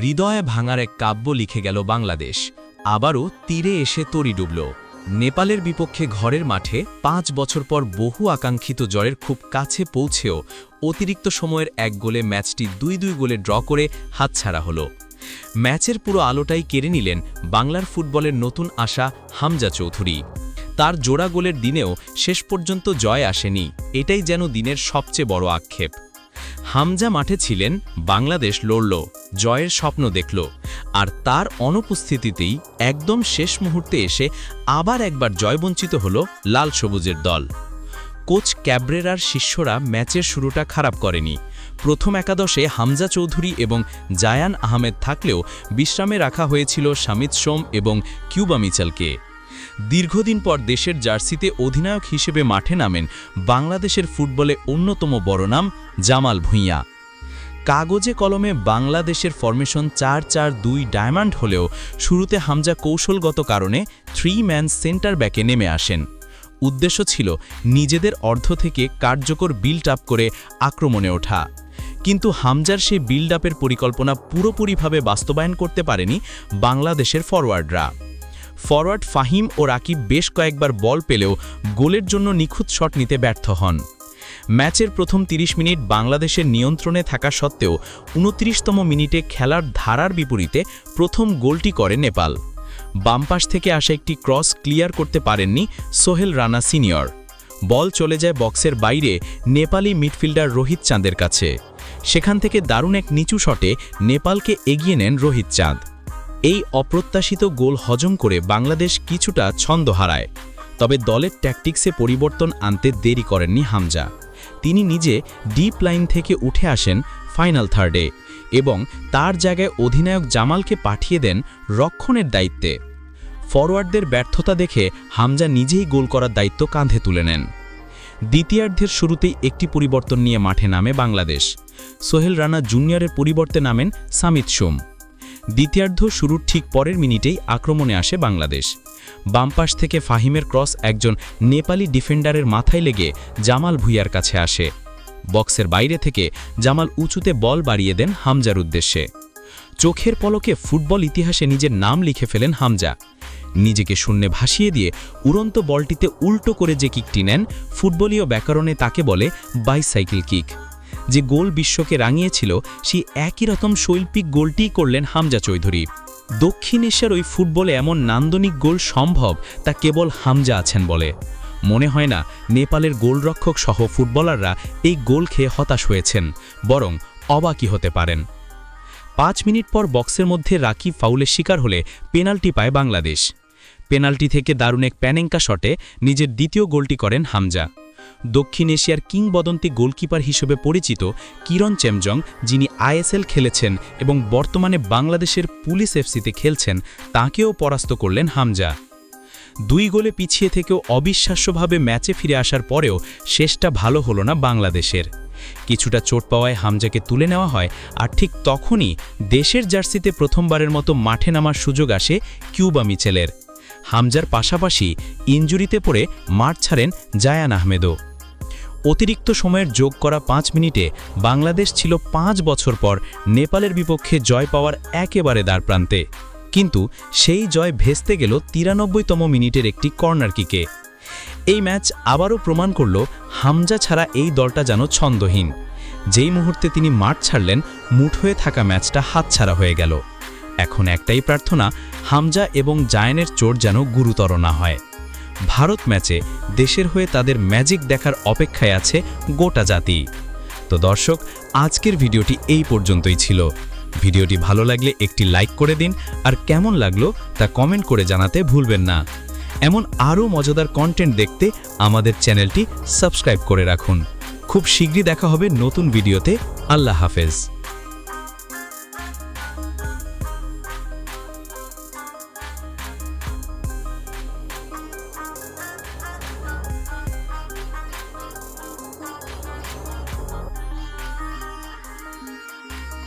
হৃদয়ে ভাঙার এক কাব্য লিখে গেল বাংলাদেশ। আবারও তীরে এসে তরি ডুবল। নেপালের বিপক্ষে ঘরের মাঠে পাঁচ বছর পর বহু আকাঙ্ক্ষিত জয়ের খুব কাছে পৌঁছেও অতিরিক্ত সময়ের এক গোলে ম্যাচটি দুই দুই গোলে ড্র করে হাতছাড়া হলো। ম্যাচের পুরো আলোটাই কেড়ে নিলেন বাংলার ফুটবলের নতুন আশা হামজা চৌধুরী। তার জোড়া গোলের দিনেও শেষ পর্যন্ত জয় আসেনি। এটাই যেন দিনের সবচেয়ে বড় আক্ষেপ। হামজা মাঠে ছিলেন, বাংলাদেশ লড়ল, জয়ের স্বপ্ন দেখল, আর তার অনুপস্থিতিতেই একদম শেষ মুহূর্তে এসে আবার একবার জয়বঞ্চিত হল লাল সবুজের দল। কোচ ক্যাব্রেরার শিষ্যরা ম্যাচের শুরুটা খারাপ করেনি। প্রথম একাদশে হামজা চৌধুরী এবং জায়ান আহমেদ থাকলেও বিশ্রামে রাখা হয়েছিল শামিত সোম এবং কিউবা মিচালকে। দীর্ঘদিন পর দেশের জার্সিতে অধিনায়ক হিসেবে মাঠে নামেন বাংলাদেশের ফুটবলে অন্যতম বড় নাম জামাল ভুঁইয়া। কাগজে কলমে বাংলাদেশের ফরমেশন চার চার দুই ডায়মন্ড হলেও শুরুতে হামজা কৌশলগত কারণে থ্রি ম্যান সেন্টার ব্যাকে নেমে আসেন। উদ্দেশ্য ছিল নিজেদের অর্ধ থেকে কার্যকর বিল্ড আপ করে আক্রমণে ওঠা। কিন্তু হামজার সেই বিল্ড আপের পরিকল্পনা পুরোপুরিভাবে বাস্তবায়ন করতে পারেনি বাংলাদেশের ফরওয়ার্ডরা ফরওয়ার্ড ফাহিম ও রাকিব বেশ কয়েকবার বল পেলেও গোলের জন্য নিখুঁত শট নিতে ব্যর্থ হন। ম্যাচের প্রথম ৩০ মিনিট বাংলাদেশের নিয়ন্ত্রণে থাকা সত্ত্বেও উনত্রিশতম মিনিটে খেলার ধারার বিপরীতে প্রথম গোলটি করে নেপাল। বামপাশ থেকে আসা একটি ক্রস ক্লিয়ার করতে পারেননি সোহেল রানা সিনিয়র। বল চলে যায় বক্সের বাইরে নেপালি মিডফিল্ডার রোহিত চাঁদের কাছে। সেখান থেকে দারুণ এক নিচু শটে নেপালকে এগিয়ে নেন রোহিত চাঁদ। এই অপ্রত্যাশিত গোল হজম করে বাংলাদেশ কিছুটা ছন্দ হারায়। তবে দলের ট্যাকটিক্সে পরিবর্তন আনতে দেরি করেননি হামজা। তিনি নিজে ডিপ লাইন থেকে উঠে আসেন ফাইনাল থার্ডে এবং তার জায়গায় অধিনায়ক জামালকে পাঠিয়ে দেন রক্ষণের দায়িত্বে। ফরওয়ার্ডদের ব্যর্থতা দেখে হামজা নিজেই গোল করার দায়িত্ব কাঁধে তুলে নেন। দ্বিতীয়ার্ধের শুরুতেই একটি পরিবর্তন নিয়ে মাঠে নামে বাংলাদেশ। সোহেল রানা জুনিয়রের পরিবর্তে নামেন সামিত সোম। দ্বিতীয়ার্ধ শুরুর ঠিক পরের মিনিটেই আক্রমণে আসে বাংলাদেশ। বামপাশ থেকে ফাহিমের ক্রস একজন নেপালি ডিফেন্ডারের মাথায় লেগে জামাল ভুইয়ার কাছে আসে। বক্সের বাইরে থেকে জামাল উঁচুতে বল বাড়িয়ে দেন হামজার উদ্দেশ্যে। চোখের পলকে ফুটবল ইতিহাসে নিজের নাম লিখে ফেলেন হামজা। নিজেকে শূন্যে ভাসিয়ে দিয়ে উড়ন্ত বলটিতে উল্টো করে যে কিকটি নেন, ফুটবলীয় ব্যাকরণে তাকে বলে বাইসাইকেল কিক। যে গোল বিশ্বকে রাঙিয়েছিল, সেই একই রকম শৈল্পিক গোলটিই করলেন হামজা চৌধুরী। দক্ষিণ এশিয়ার ওই ফুটবলে এমন নান্দনিক গোল সম্ভব তা কেবল হামজা আছেন বলে। মনে হয় না, নেপালের গোলরক্ষক সহ ফুটবলাররা এই গোল খেয়ে হতাশ হয়েছেন, বরং অবাকই হতে পারেন। পাঁচ মিনিট পর বক্সের মধ্যে রাকিব ফাউলের শিকার হলে পেনাল্টি পায় বাংলাদেশ। পেনাল্টি থেকে দারুণ এক প্যানেঙ্কা শটে নিজের দ্বিতীয় গোলটি করেন হামজা। দক্ষিণ এশিয়ার কিংবদন্তি গোলকিপার হিসেবে পরিচিত কিরণ চেমজং, যিনি আইএসএল খেলেছেন এবং বর্তমানে বাংলাদেশের পুলিশ এফসিতে খেলছেন, তাকেও পরাস্ত করলেন হামজা। দুই গোলে পিছিয়ে থেকেও অবিশ্বাস্যভাবে ম্যাচে ফিরে আসার পরেও শেষটা ভালো হলো না বাংলাদেশের। কিছুটা চোট পাওয়ায় হামজাকে তুলে নেওয়া হয় আর ঠিক তখনই দেশের জার্সিতে প্রথমবারের মতো মাঠে নামার সুযোগ আসে কিউবা মিচেলের। হামজার পাশাপাশি ইঞ্জুরিতে পড়ে মাঠ ছাড়েন জায়ান আহমেদও। অতিরিক্ত সময়ের যোগ করা পাঁচ মিনিটে বাংলাদেশ ছিল পাঁচ বছর পর নেপালের বিপক্ষে জয় পাওয়ার একেবারে দ্বারপ্রান্তে কিন্তু সেই জয় ভেস্তে গেল তিরানব্বইতম মিনিটের একটি কর্নার কিকে। এই ম্যাচ আবারও প্রমাণ করল হামজা ছাড়া এই দলটা যেন ছন্দহীন। যেই মুহূর্তে তিনি মাঠ ছাড়লেন, মুঠ হয়ে থাকা ম্যাচটা হাতছাড়া হয়ে গেল। এখন একটাই প্রার্থনা, হামজা এবং জায়নের চোট যেন গুরুতর না হয়। ভারত ম্যাচে দেশের হয়ে তাদের ম্যাজিক দেখার অপেক্ষায় আছে গোটা জাতি। তো দর্শক, আজকের ভিডিওটি এই পর্যন্তই ছিল। ভিডিওটি ভালো লাগলে একটি লাইক করে দিন, আর কেমন লাগল তা কমেন্ট করে জানাতে ভুলবেন না। এমন আরও মজাদার কন্টেন্ট দেখতে আমাদের চ্যানেলটি সাবস্ক্রাইব করে রাখুন। খুব শীঘ্রই দেখা হবে নতুন ভিডিওতে। আল্লাহ হাফেজ।